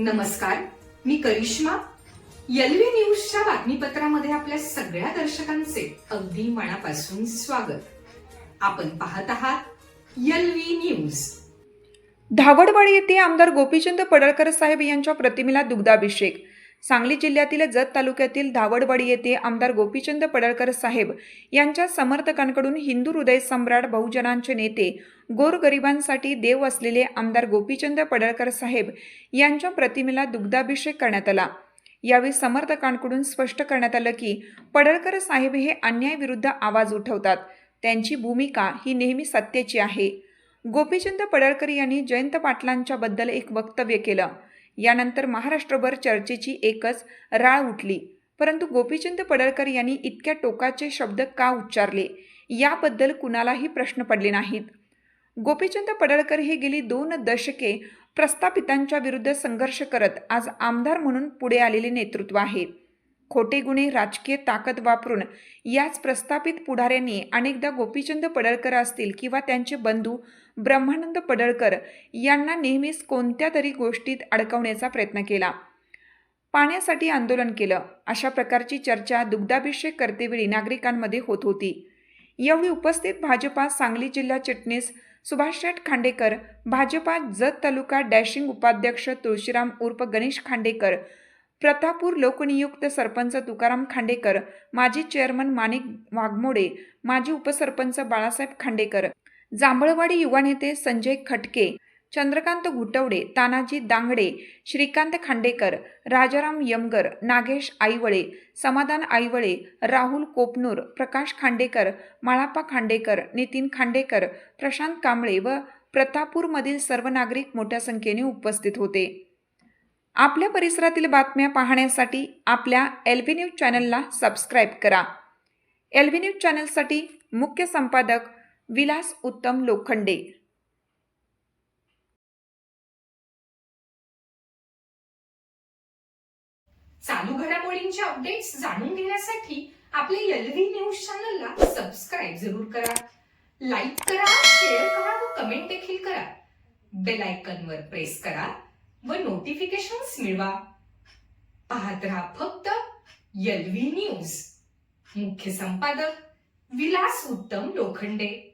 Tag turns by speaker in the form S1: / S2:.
S1: नमस्कार मी करिश्मा. यलवी न्यूजच्या बातमीपत्रामध्ये आपल्या सगळ्या दर्शकांचे अगदी मनापासून स्वागत. आपण पाहत आहात यलवी न्यूज.
S2: धावडवाडी येथे आमदार गोपीचंद पडळकर साहेब यांच्या प्रतिमेला दुग्धाभिषेक. सांगली जिल्ह्यातील जत तालुक्यातील धावडवाडी येथे आमदार गोपीचंद पडळकर साहेब यांच्या समर्थकांकडून हिंदू हृदय सम्राट बहुजनांचे नेते गोरगरिबांसाठी देव असलेले आमदार गोपीचंद पडळकर साहेब यांच्या प्रतिमेला दुग्धाभिषेक करण्यात आला. यावेळी समर्थकांकडून स्पष्ट करण्यात आलं की पडळकर साहेब हे अन्यायाविरुद्ध आवाज उठवतात. त्यांची भूमिका ही नेहमी सत्याची आहे. गोपीचंद पडळकर यांनी जयंत पाटलांच्याबद्दल एक वक्तव्य केलं. यानंतर महाराष्ट्रभर चर्चेची एकच राळ उठली. परंतु गोपीचंद पडळकर यांनी इतक्या टोकाचे शब्द का उच्चारले? याबद्दल कुणालाही प्रश्न पडले नाहीत. गोपीचंद पडळकर हे गेली दोन दशके प्रस्थापितांच्या विरुद्ध संघर्ष करत आज आमदार म्हणून पुढे आलेले नेतृत्व आहे. खोटे गुन्हे राजकीय ताकद वापरून याच प्रस्थापित पुढाऱ्यांनी अनेकदा गोपीचंद पडळकर असतील किंवा त्यांचे बंधू ब्रह्मानंद पडळकर यांना नेहमीच कोणत्या तरी गोष्टीत अडकवण्याचा प्रयत्न केला. पाण्यासाठी आंदोलन केलं. अशा प्रकारची चर्चा दुग्धाभिषेक करतेवेळी नागरिकांमध्ये होत होती. यावेळी उपस्थित भाजपा सांगली जिल्हा चिटणीस सुभाष शेठ खांडेकर भाजपा जत तालुका डॅशिंग उपाध्यक्ष तुळशीराम उर्फ गणेश खांडेकर प्रतापूर लोकनियुक्त सरपंच तुकाराम खांडेकर माजी चेअरमन माणिक वाघमोडे माजी उपसरपंच बाळासाहेब खांडेकर जांभळवाडी युवा नेते संजय खटके चंद्रकांत घुटवडे तानाजी दांगडे श्रीकांत खांडेकर राजाराम यमगर नागेश आईवळे समाधान आईवळे राहुल कोपनूर प्रकाश खांडेकर माळापा खांडेकर नितीन खांडेकर प्रशांत कांबळे व प्रतापूरमधील सर्व नागरिक मोठ्या संख्येने उपस्थित होते. आपल्या परिसरातील बातम्या पाहण्यासाठी आपल्या एलव्ही न्यूज चॅनलला सबस्क्राईब करा. एलव्ही न्यूज चॅनलसाठी मुख्य संपादक विलास उत्तम लोखंडे.
S1: चालू घडामोडींचे अपडेट्स जाणून घेण्यासाठी आपल्या व्ही न्यूज चॅनलला सबस्क्राईब जरूर करा. लाईक करा शेअर करा व कमेंट देखील करा. बेल आयकॉन वर प्रेस करा. नोटिफिकेशन्स मिळवा. पाहत राहा फक्त यलवी न्यूज मुख्य संपादक विलास उत्तम लोखंडे.